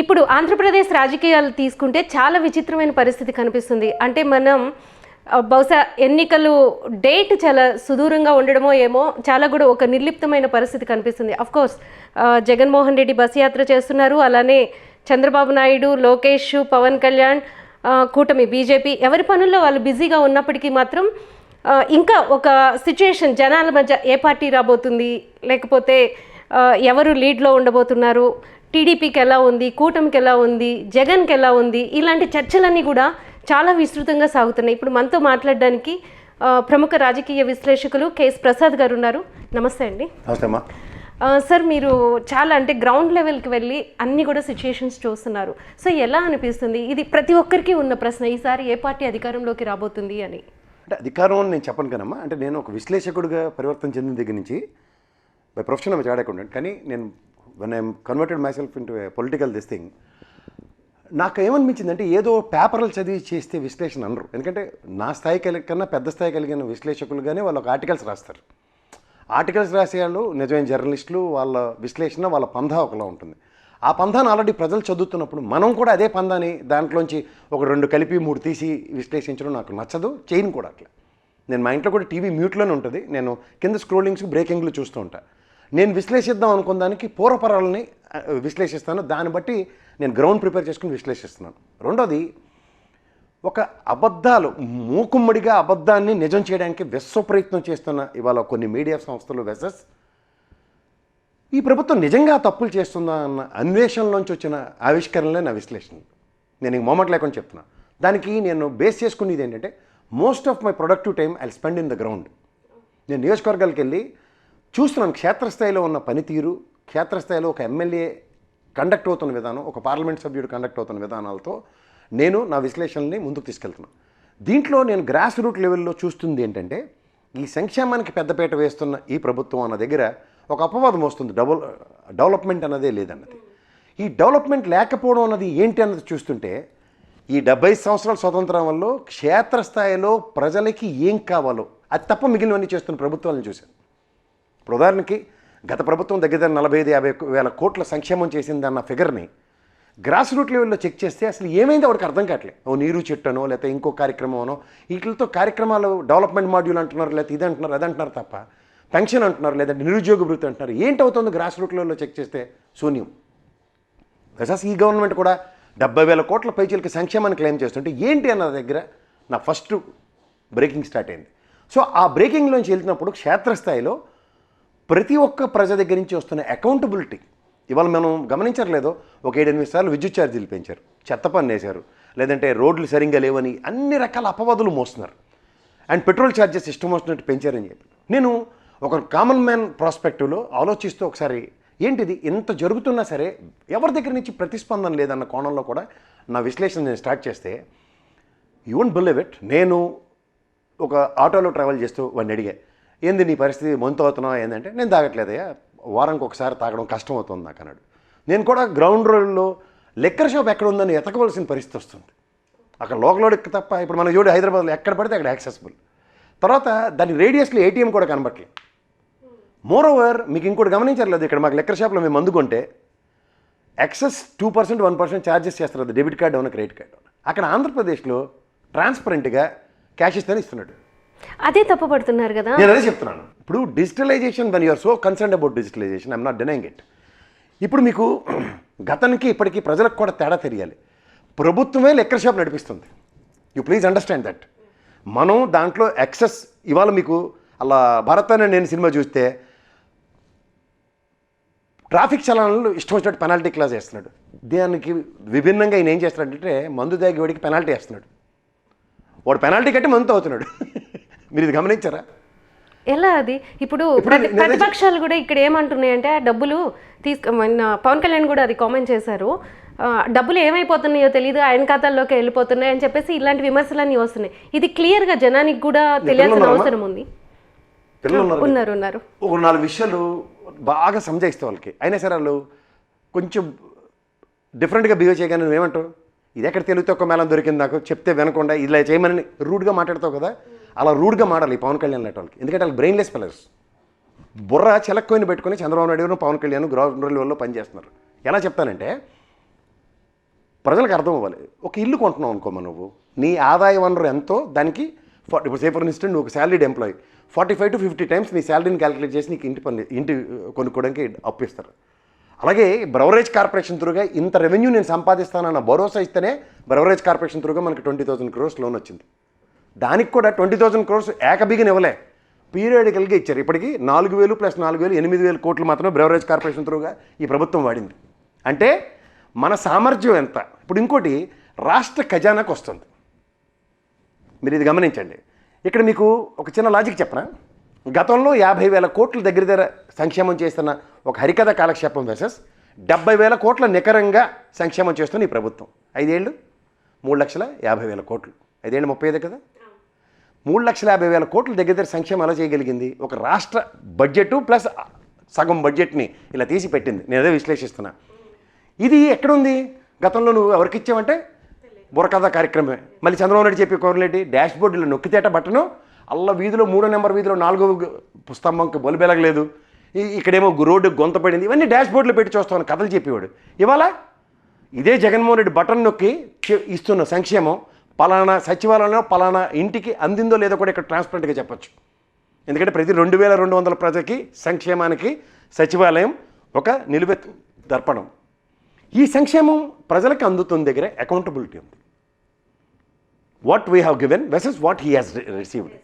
ఇప్పుడు ఆంధ్రప్రదేశ్ రాజకీయాలు తీసుకుంటే చాలా విచిత్రమైన పరిస్థితి కనిపిస్తుంది. అంటే మనం బహుశా ఎన్నికలు డేట్ చాలా సుదూరంగా ఉండడమో ఏమో చాలా కూడా ఒక నిర్లిప్తమైన పరిస్థితి కనిపిస్తుంది. Of course Jaganmohan Reddy bus యాత్ర చేస్తున్నారు. అలానే చంద్రబాబు నాయుడు లోకేష్ పవన్ కళ్యాణ్ కూటమి బీజేపీ ఎవరి పనుల్లో వాళ్ళు బిజీగా ఉన్నప్పటికీ మాత్రం ఇంకా ఒక సిచ్యుయేషన్ జనాల మధ్య ఏ పార్టీ రాబోతుంది లేకపోతే ఎవరు లీడ్లో ఉండబోతున్నారు టీడీపీకి ఎలా ఉంది కూటమికి ఎలా ఉంది జగన్కి ఎలా ఉంది ఇలాంటి చర్చలన్నీ కూడా చాలా విస్తృతంగా సాగుతున్నాయి. ఇప్పుడు మనతో మాట్లాడడానికి ప్రముఖ రాజకీయ విశ్లేషకులు కేఎస్ ప్రసాద్ గారు ఉన్నారు. నమస్తే అండి. సార్ మీరు చాలా అంటే గ్రౌండ్ లెవెల్కి వెళ్ళి అన్ని కూడా సిచ్యుయేషన్స్ చూస్తున్నారు. సో ఎలా అనిపిస్తుంది? ఇది ప్రతి ఒక్కరికి ఉన్న ప్రశ్న. ఈసారి ఏ పార్టీ అధికారంలోకి రాబోతుంది అని. అంటే అధికారం అని నేను చెప్పను కదమ్మా. అంటే నేను ఒక విశ్లేషకుడిగా పరివర్తన చెందిన దగ్గర నుంచి బై ప్రొఫెషన్ ఆమె కానీ నేను one I'm converted myself into political this thing నాకు ఏమనిపించిందంటే ఏదో పేపర్లు చదివి చేస్తే విశ్లేషణ అనరు. ఎందుకంటే నా స్థాయి కలిగి కన్నా పెద్ద స్థాయి కలిగిన విశ్లేషకులుగానే వాళ్ళు ఒక ఆర్టికల్స్ రాస్తారు. ఆర్టికల్స్ రాసే వాళ్ళు నిజమైన జర్నలిస్టులు వాళ్ళ విశ్లేషణ వాళ్ళ పంధా ఒకలా ఉంటుంది. ఆ పంధాను ఆల్రెడీ ప్రజలు చదువుతున్నప్పుడు మనం కూడా అదే పందాని దాంట్లోంచి ఒక రెండు కలిపి మూడు తీసి విశ్లేషించడం నాకు నచ్చదు. చేయను కూడా అట్లా. నేను మా ఇంట్లో కూడా టీవీ మ్యూట్లోనే ఉంటుంది. నేను కింద స్క్రోలింగ్స్ బ్రేకింగ్లు చూస్తూ ఉంటాను నేను విశ్లేషిద్దాం అనుకున్న దానికి పూర్వపరాలని విశ్లేషిస్తాను. దాన్ని బట్టి నేను గ్రౌండ్ ప్రిపేర్ చేసుకుని విశ్లేషిస్తున్నాను. రెండోది ఒక అబద్ధాలు మూకుమ్మడిగా అబద్ధాన్ని నిజం చేయడానికి విశ్వ ప్రయత్నం చేస్తున్న ఇవాళ కొన్ని మీడియా సంస్థలు వెసెస్ ఈ ప్రభుత్వం నిజంగా తప్పులు చేస్తుందా అన్న అన్వేషణలోంచి వచ్చిన ఆవిష్కరణలే నా విశ్లేషణ నేను ఇంక మొమెంట్ లేకుండా చెప్తున్నా. దానికి నేను బేస్ చేసుకునేది ఏంటంటే most of my productive time I spend in the ground నేను నియోజకవర్గాలకు వెళ్ళి చూస్తున్నాను క్షేత్రస్థాయిలో ఉన్న పనితీరు క్షేత్రస్థాయిలో ఒక ఎమ్మెల్యే కండక్ట్ అవుతున్న విధానం ఒక పార్లమెంట్ సభ్యుడు కండక్ట్ అవుతున్న విధానాలతో నేను నా విశ్లేషణని ముందుకు తీసుకెళ్తున్నాను దీంట్లో నేను గ్రాస్ రూట్ లెవెల్లో చూస్తుంది ఏంటంటే ఈ సంక్షేమానికి పెద్దపీట వేస్తున్న ఈ ప్రభుత్వం అన్న దగ్గర ఒక అపవాదం వస్తుంది డబుల్ డెవలప్మెంట్ అన్నదే లేదన్నది. ఈ డెవలప్మెంట్ లేకపోవడం అన్నది ఏంటి అన్నది చూస్తుంటే ఈ డెబ్బై సంవత్సరాల స్వతంత్రం వల్ల క్షేత్రస్థాయిలో ప్రజలకి ఏం కావాలో అది తప్ప మిగిలినవన్నీ చేస్తున్న ప్రభుత్వాలను చూశాను. ఇప్పుడు ఉదాహరణకి గత ప్రభుత్వం దగ్గర దగ్గర నలభై ఐదు యాభై వేల కోట్ల సంక్షేమం చేసింది అన్న ఫిగర్ని గ్రాస్ రూట్ లెవెల్లో చెక్ చేస్తే అసలు ఏమైంది వాడికి అర్థం కావట్లేదు. ఓ నీరు చెట్టునో లేకపోతే ఇంకో కార్యక్రమమనో వీటితో కార్యక్రమాలు డెవలప్మెంట్ మాడ్యూల్ అంటున్నారు లేకపోతే ఇది అంటున్నారు అది అంటున్నారు తప్ప పెన్షన్ అంటున్నారు లేదంటే నిరుద్యోగ వృత్తి అంటున్నారు. ఏంటవుతుంది గ్రాస్ రూట్ లెవెల్లో చెక్ చేస్తే? శూన్యం. వెసస్ ఈ గవర్నమెంట్ కూడా డెబ్బై వేల కోట్ల పైచీలకి సంక్షేమాన్ని క్లెయిమ్ చేస్తుంటే ఏంటి అన్న దగ్గర నా ఫస్ట్ బ్రేకింగ్ స్టార్ట్ అయింది. సో ఆ బ్రేకింగ్లోంచి వెళ్తున్నప్పుడు క్షేత్రస్థాయిలో ప్రతి ఒక్క ప్రజ దగ్గర నుంచి వస్తున్న అకౌంటబిలిటీ ఇవాళ మనం గమనించట్లేదో ఒక ఏడెనిమిది సార్లు విద్యుత్ ఛార్జీలు పెంచారు చెత్త పన్ను వేశారు లేదంటే రోడ్లు సరిగ్గా లేవని అన్ని రకాల అపవాదులు మోస్తున్నారు. అండ్ పెట్రోల్ ఛార్జెస్ ఇష్టం వచ్చినట్టు పెంచారని చెప్పి. నేను ఒక కామన్ మ్యాన్ ప్రాస్పెక్టివ్లో ఆలోచిస్తూ ఒకసారి ఏంటిది ఇంత జరుగుతున్నా సరే ఎవరి దగ్గర నుంచి ప్రతిస్పందన లేదన్న కోణంలో కూడా నా విశ్లేషణ నేను స్టార్ట్ చేస్తే యూ వోంట్ బిలీవ్ ఇట్ నేను ఒక ఆటోలో ట్రావెల్ చేస్తూ వాడిని అడిగా ఏంది నీ పరిస్థితి? మంతు అవుతున్నావా? ఏంటంటే నేను తాగట్లేదయ్యా. వారానికి ఒకసారి తాగడం కష్టం అవుతుంది నాకు అన్నాడు. నేను కూడా గ్రౌండ్ రోడ్లో లెక్కర్ షాప్ ఎక్కడ ఉందని ఎతకవలసిన పరిస్థితి వస్తుంది. అక్కడ లోకల్ ఎక్క తప్ప ఇప్పుడు మన జోడి హైదరాబాద్లో ఎక్కడ పడితే అక్కడ యాక్సెసిబుల్ తర్వాత దాని రేడియస్లో ఏటీఎం కూడా కనబట్లేదు మోర్ ఓవర్ మీకు ఇంకోటి గమనించట్లేదు ఇక్కడ మాకు లెక్కర్ షాప్లో మేము అందుకుంటే excess two percent one percent charges చేస్తారు. డెబిట్ కార్డు అవునా క్రెడిట్ కార్డు అవునా? అక్కడ ఆంధ్రప్రదేశ్లో ట్రాన్స్పరెంట్గా క్యాష్ ఇస్తేనే ఇస్తున్నాడు. అదే తప్పు పడుతున్నారు కదా. నేను అదే చెప్తున్నాను. ఇప్పుడు digitalization when you're so concern about digitalization I'm not denying it ఇప్పుడు మీకు గతానికి ఇప్పటికీ ప్రజలకు కూడా తేడా తెలియాలి. ప్రభుత్వమే లెక్కర్ షాప్ నడిపిస్తుంది. యూ ప్లీజ్ అండర్స్టాండ్ దట్ మనం దాంట్లో ఎక్సెస్ ఇవాళ మీకు అలా భరత్ అనే నేను సినిమా చూస్తే ట్రాఫిక్ చలనాలు ఇష్టం వచ్చినట్టు పెనాల్టీ క్లాస్ వేస్తున్నాడు. దానికి విభిన్నంగా ఈయన ఏం చేస్తున్నాడంటే మందు దాగి వాడికి పెనాల్టీ వేస్తున్నాడు. వాడు పెనాల్టీ కట్టి మందు అవుతున్నాడు మీరు ఇది గమనించారా? ఎలా అది? ఇప్పుడు ప్రతిపక్షాలు కూడా ఇక్కడ ఏమంటున్నాయంటే ఆ డబ్బులు తీసుకు పవన్ కళ్యాణ్ కూడా అది కామెంట్ చేశారు. డబ్బులు ఏమైపోతున్నాయో తెలియదు ఆయన ఖాతాల్లోకి వెళ్ళిపోతున్నాయి అని చెప్పేసి ఇలాంటి విమర్శలన్నీ వస్తున్నాయి. ఇది క్లియర్గా జనానికి కూడా తెలియాల్సిన? అవసరం ఉంది. ఉన్నారు ఉన్నారు ఉన్నారు. ఒక నాలుగు విషయాలు బాగా సంజయిస్తే వాళ్ళకి. అయినా సరే వాళ్ళు కొంచెం డిఫరెంట్గా బిహేవ్ చేయగానే నువ్వేమంటావు? ఇది ఎక్కడ తెలివితే ఒక మేళం దొరికింది నాకు చెప్తే వినకుండా ఇలా చేయమని రూడ్గా మాట్లాడతావు కదా? అలా రూడ్గా మాడాలి పవన్ కళ్యాణ్ లాంటి వాళ్ళకి ఎందుకంటే వాళ్ళు బ్రెయిన్లెస్ పిల్లర్స్ బుర్ర చిలక్కోయిని పెట్టుకుని చంద్రబాబు నాయుడు గారు పవన్ కళ్యాణ్ గ్రౌండ్ లెవెల్లో పనిచేస్తున్నారు ఎలా చెప్తానంటే ప్రజలకు అర్థం అవ్వాలి. ఒక ఇల్లు కొంటున్నావు అనుకోమా నువ్వు. నీ ఆదాయ వనరు ఎంతో దానికి ఫార్టీ ఇప్పుడు సే ఫర్ ఇన్స్టెంట్ నువ్వు ఒక salaried employee forty five to fifty times నీ శాలరీని క్యాలిక్యులేట్ చేసి నీకు ఇంటి పని ఇంటి కొనుక్కోవడానికి అప్పిస్తారు అలాగే బ్రవరేజ్ కార్పొరేషన్ త్రూగా ఇంత రెవెన్యూ నేను సంపాదిస్తానన్న భరోసా ఇస్తేనే బ్రవరేజ్ కార్పొరేషన్ త్రూగా మనకి ట్వంటీ థౌసండ్ క్రోర్స్ లోన్ వచ్చింది. దానికి కూడా ట్వంటీ థౌసండ్ క్రోర్స్ ఏకబిగిన ఇవ్వలే. పీరియాడికల్గా ఇచ్చారు. ఇప్పటికి నాలుగు వేలు ప్లస్ నాలుగు వేలు ఎనిమిది వేలు కోట్లు మాత్రమే బ్రెవరేజ్ కార్పొరేషన్ త్రూగా ఈ ప్రభుత్వం వాడింది. అంటే మన సామర్థ్యం ఎంత? ఇప్పుడు ఇంకోటి రాష్ట్ర ఖజానాకు వస్తుంది. మీరు ఇది గమనించండి. ఇక్కడ మీకు ఒక చిన్న లాజిక్ చెప్పనా? గతంలో యాభై వేల కోట్ల దగ్గర దగ్గర సంక్షేమం చేస్తున్న ఒక హరికథ కాలక్షేపం వెసెస్ డెబ్బై వేల కోట్ల నికరంగా సంక్షేమం చేస్తున్న ఈ ప్రభుత్వం. ఐదేళ్ళు? మూడు లక్షల యాభై వేల కోట్లు. ఐదేళ్ళు ముప్పై ఐదు కదా? మూడు లక్షల యాభై వేల కోట్ల దగ్గర దగ్గర సంక్షేమం ఎలా చేయగలిగింది? ఒక రాష్ట్ర బడ్జెట్ ప్లస్ సగం బడ్జెట్ని ఇలా తీసి పెట్టింది. నేను అదే విశ్లేషిస్తున్నా. ఇది ఎక్కడుంది? గతంలో నువ్వు ఎవరికి ఇచ్చావంటే? బుర్రకథ కార్యక్రమమే మళ్ళీ చంద్రబాబు నాయుడు చెప్పి కోరలేటి? డాష్ బోర్డులో నొక్కితేట బట్టను అల్ల వీధిలో మూడో నెంబర్ వీధిలో నాలుగో స్తంభంకి బొలిబెలగలేదు ఇక్కడేమో రోడ్డు గొంత పడింది. ఇవన్నీ డాష్ బోర్డులో పెట్టి చూస్తామని కథలు చెప్పేవాడు. ఇవాళ ఇదే జగన్మోహన్ రెడ్డి బటన్ నొక్కి ఇస్తున్న సంక్షేమం. పలానా సచివాలయంలో పలానా ఇంటికి అందిందో లేదో కూడా ఇక్కడ ట్రాన్స్పరెంట్గా చెప్పచ్చు. ఎందుకంటే ప్రతి రెండు వేల రెండు వందల ప్రజలకి సంక్షేమానికి సచివాలయం ఒక నిలువెత్తు దర్పణం. ఈ సంక్షేమం ప్రజలకు అందుతున్న దగ్గర అకౌంటబిలిటీ ఉంది. What we have given versus what he has received